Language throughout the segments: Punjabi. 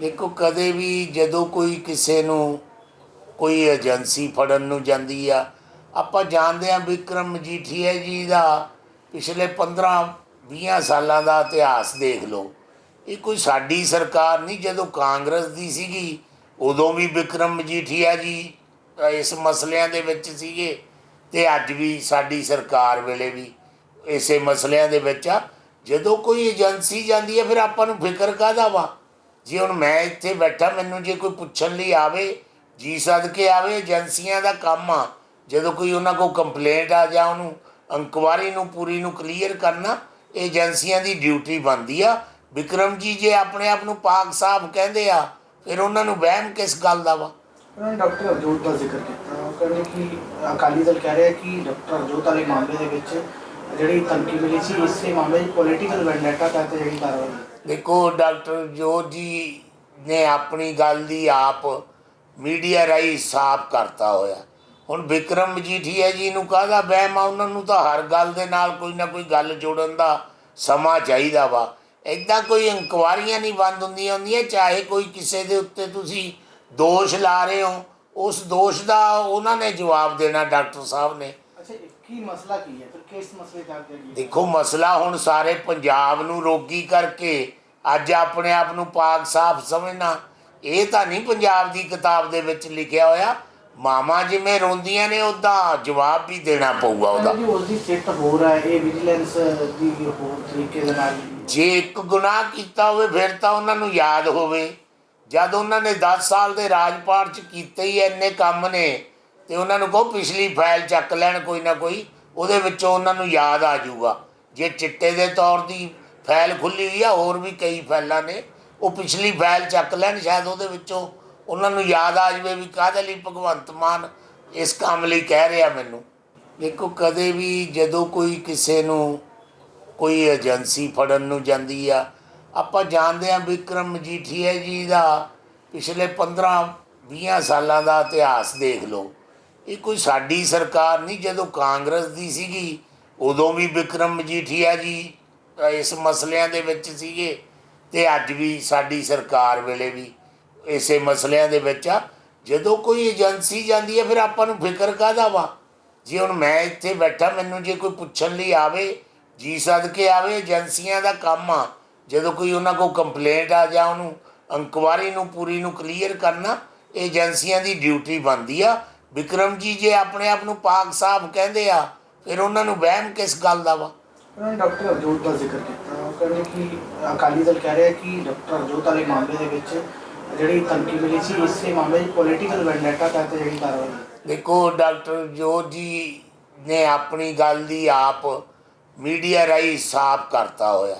ਦੇਖੋ, ਕਦੇ ਵੀ ਜਦੋਂ ਕੋਈ ਕਿਸੇ ਨੂੰ ਕੋਈ ਏਜੰਸੀ ਫੜਨ ਨੂੰ ਜਾਂਦੀ ਆ, ਆਪਾਂ ਜਾਣਦੇ ਆ ਵਿਕਰਮ ਮਜੀਠੀਆ ਜੀ ਦਾ ਪਿਛਲੇ 15 20 ਸਾਲਾਂ ਦਾ ਇਤਿਹਾਸ ਦੇਖ ਲਓ। ਇਹ ਕੋਈ ਸਾਡੀ ਸਰਕਾਰ ਨਹੀਂ, ਜਦੋਂ ਕਾਂਗਰਸ ਦੀ ਸੀਗੀ, ਉਦੋਂ ਵੀ ਵਿਕਰਮ ਮਜੀਠੀਆ ਜੀ ਇਸ ਮਸਲਿਆਂ ਦੇ ਵਿੱਚ ਸੀਗੇ ਤੇ ਅੱਜ ਵੀ ਸਾਡੀ ਸਰਕਾਰ ਵੇਲੇ ਵੀ ਇਸੇ ਮਸਲਿਆਂ ਦੇ ਵਿੱਚ ਆ। ਜਦੋਂ ਕੋਈ ਏਜੰਸੀ ਜਾਂਦੀ ਹੈ ਫਿਰ ਆਪਾਂ ਨੂੰ ਫਿਕਰ ਕਾਹਦਾ ਵਾ? ਜੇ ਹੁਣ ਮੈਂ ਇੱਥੇ ਬੈਠਾ, ਮੈਨੂੰ ਜੇ ਕੋਈ ਪੁੱਛਣ ਲਈ ਆਵੇ, ਜੀ ਸਦਕੇ ਆਵੇ, ਏਜੰਸੀਆਂ ਦਾ ਕੰਮ ਆ, ਜਦੋਂ ਕੋਈ ਉਹਨਾਂ ਕੋਲ ਕੰਪਲੇਂਟ ਆ ਜਾਂ ਉਹਨੂੰ ਇਨਕੁਆਰੀ ਨੂੰ, ਪੂਰੀ ਨੂੰ ਕਲੀਅਰ ਕਰਨਾ, ਏਜੰਸੀਆਂ ਦੀ ਡਿਊਟੀ ਬਣਦੀ ਆ। ਵਿਕਰਮ ਜੀ ਜੇ ਆਪਣੇ ਆਪ ਨੂੰ ਪਾਕ ਸਾਹਿਬ ਕਹਿੰਦੇ ਆ, ਫਿਰ ਉਹਨਾਂ ਨੂੰ ਵਹਿਮ ਕਿਸ ਗੱਲ ਦਾ ਵਾ? ਉਹਨਾਂ ਨੇ ਡਾਕਟਰ ਅਜੋਤ ਦਾ ਜ਼ਿਕਰ ਕੀਤਾ। ਕਹਿੰਦੇ ਕਿ ਅਕਾਲੀ ਦਲ ਕਹਿ ਰਿਹਾ ਕਿ ਡਾਕਟਰ ਅਜੋਤ ਵਾਲੇ ਮਾਮਲੇ ਦੇ ਵਿੱਚ ਜਿਹੜੀ ਧਮਕੀ ਮਿਲੀ ਸੀ, ਇਸੇ ਮਾਮਲੇ 'ਚ ਪੋਲੀਟੀਕਲ ਵੈਂਡੇਟਾ ਤਹਿਤ ਜਿਹੜੀ ਕਾਰਵਾਈ ਦੇਖੋ, ਡਾਕਟਰ ਜੋਤ ਜੀ ਨੇ ਆਪਣੀ ਗੱਲ ਦੀ ਆਪ ਮੀਡੀਆ ਰਾਹੀਂ ਸਾਫ਼ ਕਰਤਾ ਹੋਇਆ। ਹੁਣ ਵਿਕਰਮ ਮਜੀਠੀਆ ਜੀ ਨੂੰ ਕਾਹਦਾ ਵਹਿਮ ਆ? ਉਹਨਾਂ ਨੂੰ ਤਾਂ ਹਰ ਗੱਲ ਦੇ ਨਾਲ ਕੋਈ ਨਾ ਕੋਈ ਗੱਲ ਜੋੜਨ ਦਾ ਸਮਾਂ ਚਾਹੀਦਾ ਵਾ। ਇਦਾਂ ਕੋਈ ਇਨਕੁਆਰੀਆਂ ਨਹੀਂ ਬੰਦ ਹੁੰਦੀਆਂ ਹੁੰਦੀਆਂ, ਚਾਹੇ ਕੋਈ ਕਿਸੇ ਦੇ ਉੱਤੇ ਤੁਸੀਂ ਦੋਸ਼ ਲਾ ਰਹੇ ਹੋ। ਉਸ ਦੋਸ਼ ਦਾ ਉਹਨਾਂ ਨੇ ਜਵਾਬ ਦੇਣਾ, ਡਾਕਟਰ ਸਾਹਿਬ ਨੇ। ਕੀ ਮਸਲਾ ਕੀ ਹੈ? ਫਿਰ ਕਿਸ ਮਸਲੇ ਤਹਿਤ ਜਿਹੜੀ ਦੇਖੋ ਮਸਲਾ ਹੁਣ ਸਾਰੇ ਪੰਜਾਬ ਨੂੰ ਰੋਗੀ ਕਰਕੇ ਅੱਜ ਆਪਣੇ ਆਪ ਨੂੰ ਪਾਕ ਸਾਫ਼ ਸਮਝਣਾ ਇਹ ਤਾਂ ਨਹੀਂ ਪੰਜਾਬ ਦੀ ਕਿਤਾਬ ਦੇ ਵਿੱਚ ਲਿਖਿਆ ਹੋਇਆ ਮਾਮਾ ਜਿਵੇਂ ਰੋਂਦੀਆਂ ਨੇ ਉਦਾਂ ਜਵਾਬ ਵੀ ਦੇਣਾ ਪਊਗਾ ਉਹਦਾ। ਜੀ ਉਸ ਦੀ ਸਿੱਟ ਹੋ ਰਿਹਾ ਇਹ ਵਿਜੀਲੈਂਸ ਦੀ ਹੋਰ ਤਰੀਕੇ ਦੇ ਨਾਲ ਜੇ ਇੱਕ ਗੁਨਾਹ ਕੀਤਾ ਹੋਵੇ ਫਿਰ ਤਾਂ ਉਹਨਾਂ ਨੂੰ ਯਾਦ ਹੋਵੇ। ਜਦ ਉਹਨਾਂ ਨੇ 10 ਸਾਲ ਦੇ ਰਾਜਪਾਲ ਚ ਕੀਤੇ ਹੀ ਇੰਨੇ ਕੰਮ ਨੇ ਤੇ ਉਹਨਾਂ ਨੂੰ ਕਹੋ ਪਿਛਲੀ ਫਾਈਲ ਚੱਕ ਲੈਣ ਕੋਈ ਨਾ ਕੋਈ, ਉਹਦੇ ਵਿੱਚੋਂ ਉਹਨਾਂ ਨੂੰ ਯਾਦ ਆ ਜਾਊਗਾ। ਜੇ ਚਿੱਟੇ ਦੇ ਤੌਰ ਦੀ ਫਾਈਲ ਖੁੱਲੀ ਹੋਈ ਆ, ਹੋਰ ਵੀ ਕਈ ਫਾਈਲਾਂ ਨੇ, ਉਹ ਪਿਛਲੀ ਫਾਈਲ ਚੱਕ ਲੈਣ, ਸ਼ਾਇਦ ਉਹਦੇ ਵਿੱਚੋਂ ਉਹਨਾਂ ਨੂੰ ਯਾਦ ਆ ਜਾਵੇ ਵੀ ਕਾਹਦੇ ਲਈ ਭਗਵੰਤ ਮਾਨ ਇਸ ਕੰਮ ਲਈ ਕਹਿ ਰਿਹਾ ਮੈਨੂੰ। ਦੇਖੋ, ਕਦੇ ਵੀ ਜਦੋਂ ਕੋਈ ਕਿਸੇ ਨੂੰ ਕੋਈ ਏਜੰਸੀ ਫੜਨ ਨੂੰ ਜਾਂਦੀ ਆ, ਆਪਾਂ ਜਾਣਦੇ ਆ ਵਿਕਰਮ ਮਜੀਠੀਆ ਜੀ ਦਾ ਪਿਛਲੇ 15 20 ਸਾਲਾਂ ਦਾ ਇਤਿਹਾਸ ਦੇਖ ਲਓ। ਇਹ ਕੋਈ ਸਾਡੀ ਸਰਕਾਰ ਨਹੀਂ, ਜਦੋਂ ਕਾਂਗਰਸ ਦੀ ਸੀਗੀ, ਉਦੋਂ ਵੀ ਵਿਕਰਮ ਮਜੀਠੀਆ ਜੀ ਇਸ ਮਸਲਿਆਂ ਦੇ ਵਿੱਚ ਸੀਗੇ ਤੇ ਅੱਜ ਵੀ ਸਾਡੀ ਸਰਕਾਰ ਵੇਲੇ ਵੀ ਇਸੇ ਮਸਲਿਆਂ ਦੇ ਵਿੱਚ ਆ। ਜਦੋਂ ਕੋਈ ਏਜੰਸੀ ਜਾਂਦੀ ਹੈ, ਫਿਰ ਆਪਾਂ ਨੂੰ ਫਿਕਰ ਕਾਹਦਾ ਵਾ? ਜੇ ਹੁਣ ਮੈਂ ਇੱਥੇ ਬੈਠਾ, ਮੈਨੂੰ ਜੇ ਕੋਈ ਪੁੱਛਣ ਲਈ ਆਵੇ, ਜੀ ਸਦਕੇ ਆਵੇ, ਏਜੰਸੀਆਂ ਦਾ ਕੰਮ ਆ, ਜਦੋਂ ਕੋਈ ਉਹਨਾਂ ਕੋਲ ਕੰਪਲੇਂਟ ਆ ਜਾਂ ਉਹਨੂੰ ਇਨਕੁਆਰੀ ਨੂੰ, ਪੂਰੀ ਨੂੰ ਕਲੀਅਰ ਕਰਨਾ, ਏਜੰਸੀਆਂ ਦੀ ਡਿਊਟੀ ਬਣਦੀ ਆ। ਵਿਕਰਮ ਜੀ ਜੇ ਆਪਣੇ ਆਪ ਨੂੰ ਪਾਕ ਸਾਹਿਬ ਕਹਿੰਦੇ ਆ ਫਿਰ ਉਹਨਾਂ ਨੂੰ ਵਹਿਮ ਕਿਸ ਗੱਲ ਦਾ ਵਾ? ਉਹਨਾਂ ਨੇ ਡਾਕਟਰ ਅਜੋਤ ਦਾ ਜ਼ਿਕਰ ਕੀਤਾ। ਉਹ ਕਹਿੰਦੇ ਕਿ ਅਕਾਲੀ ਦਲ ਕਹਿ ਰਿਹਾ ਕਿ ਡਾਕਟਰ ਅਜੋਤ ਵਾਲੇ ਮਾਮਲੇ ਦੇ ਵਿੱਚ ਜਿਹੜੀ ਧਮਕੀ ਮਿਲੀ ਸੀ ਇਸੇ ਮਾਮਲੇ 'ਚ ਪੋਲੀਟੀਕਲ ਵੈਂਡੇਟਾ ਤਹਿਤ ਜਿਹੜੀ ਕਾਰਵਾਈ ਦੇਖੋ ਡਾਕਟਰ ਜੋਤ ਜੀ ਨੇ ਆਪਣੀ ਗੱਲ ਦੀ ਆਪ ਮੀਡੀਆ ਰਾਹੀਂ ਸਾਫ਼ ਕਰਤਾ ਹੋਇਆ।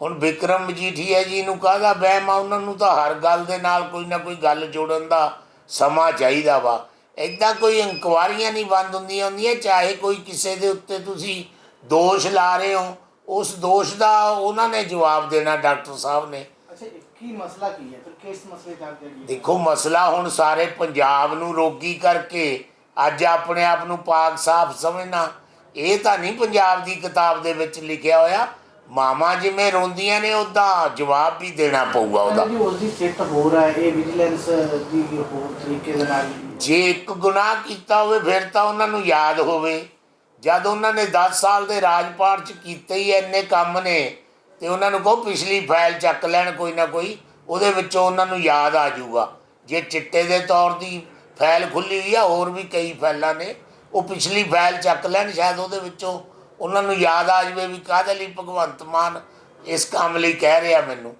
ਹੁਣ ਵਿਕਰਮ ਮਜੀਠੀਆ ਜੀ ਨੂੰ ਕਾਹਦਾ ਵਹਿਮ ਆ? ਉਹਨਾਂ ਨੂੰ ਤਾਂ ਹਰ ਗੱਲ ਦੇ ਨਾਲ ਕੋਈ ਨਾ ਕੋਈ ਗੱਲ ਜੋੜਨ ਦਾ ਸਮਾਂ ਚਾਹੀਦਾ ਵਾ। ਇਦਾਂ ਕੋਈ ਇਨਕੁਆਰੀਆਂ ਨਹੀਂ ਬੰਦ ਹੁੰਦੀਆਂ ਹੁੰਦੀਆਂ ਚਾਹੇ ਕੋਈ ਕਿਸੇ ਦੇ ਉੱਤੇ ਤੁਸੀਂ ਦੋਸ਼ ਲਾ ਰਹੇ ਹੋ। ਉਸ ਦੋਸ਼ ਦਾ ਉਹਨਾਂ ਨੇ ਜਵਾਬ ਦੇਣਾ ਡਾਕਟਰ ਸਾਹਿਬ ਨੇ। ਅੱਛਾ ਇਹ ਕੀ ਮਸਲਾ ਕੀ ਹੈ? ਫਿਰ ਕਿਸ ਮਸਲੇ ਤਹਿਤ ਜਿਹੜੀ ਦੇਖੋ ਮਸਲਾ ਹੁਣ ਸਾਰੇ ਪੰਜਾਬ ਨੂੰ ਰੋਗੀ ਕਰਕੇ ਅੱਜ ਆਪਣੇ ਆਪ ਨੂੰ ਪਾਕ ਸਾਫ਼ ਸਮਝਣਾ। ਇਹ ਤਾਂ ਨਹੀਂ ਪੰਜਾਬ ਦੀ ਕਿਤਾਬ ਦੇ ਵਿੱਚ ਲਿਖਿਆ ਹੋਇਆ ਮਾਮਾ ਜਿਵੇਂ ਰੋਂਦੀਆਂ ਨੇ ਉਦਾਂ ਜਵਾਬ ਵੀ ਦੇਣਾ ਪਊਗਾ ਉਹਦਾ। ਜੀ ਉਸ ਦੀ ਸਿੱਟ ਹੋ ਰਿਹਾ ਇਹ ਵਿਜੀਲੈਂਸ ਦੀ ਹੋਰ ਤਰੀਕੇ ਦੇ ਨਾਲ। ਜੇ ਇੱਕ ਗੁਨਾਹ ਕੀਤਾ ਹੋਵੇ ਫਿਰ ਤਾਂ ਉਹਨਾਂ ਨੂੰ ਯਾਦ ਹੋਵੇ। ਜਦ ਉਹਨਾਂ ਨੇ 10 ਸਾਲ ਦੇ ਰਾਜਪਾਲ ਚ ਕੀਤੇ ਹੀ ਇੰਨੇ ਕੰਮ ਨੇ ਤੇ ਉਹਨਾਂ ਨੂੰ ਕਹੋ ਪਿਛਲੀ ਫਾਈਲ ਚੱਕ ਲੈਣ ਕੋਈ ਨਾ ਕੋਈ ਉਹਦੇ ਵਿੱਚੋਂ ਉਹਨਾਂ ਨੂੰ ਯਾਦ ਆ ਜਾਊਗਾ। ਜੇ ਚਿੱਟੇ ਦੇ ਤੌਰ ਦੀ ਫਾਈਲ ਖੁੱਲੀ ਹੋਈ ਆ ਹੋਰ ਵੀ ਕਈ ਫਾਈਲਾਂ ਨੇ ਉਹ ਪਿਛਲੀ ਫਾਈਲ ਚੱਕ ਲੈਣ ਸ਼ਾਇਦ ਉਹਦੇ ਵਿੱਚੋਂ ਉਹਨਾਂ ਨੂੰ ਯਾਦ ਆ ਜਾਵੇ ਵੀ ਕਾਹਦੇ ਲਈ ਭਗਵੰਤ ਮਾਨ ਇਸ ਕੰਮ ਲਈ ਕਹਿ ਰਿਹਾ ਮੈਨੂੰ।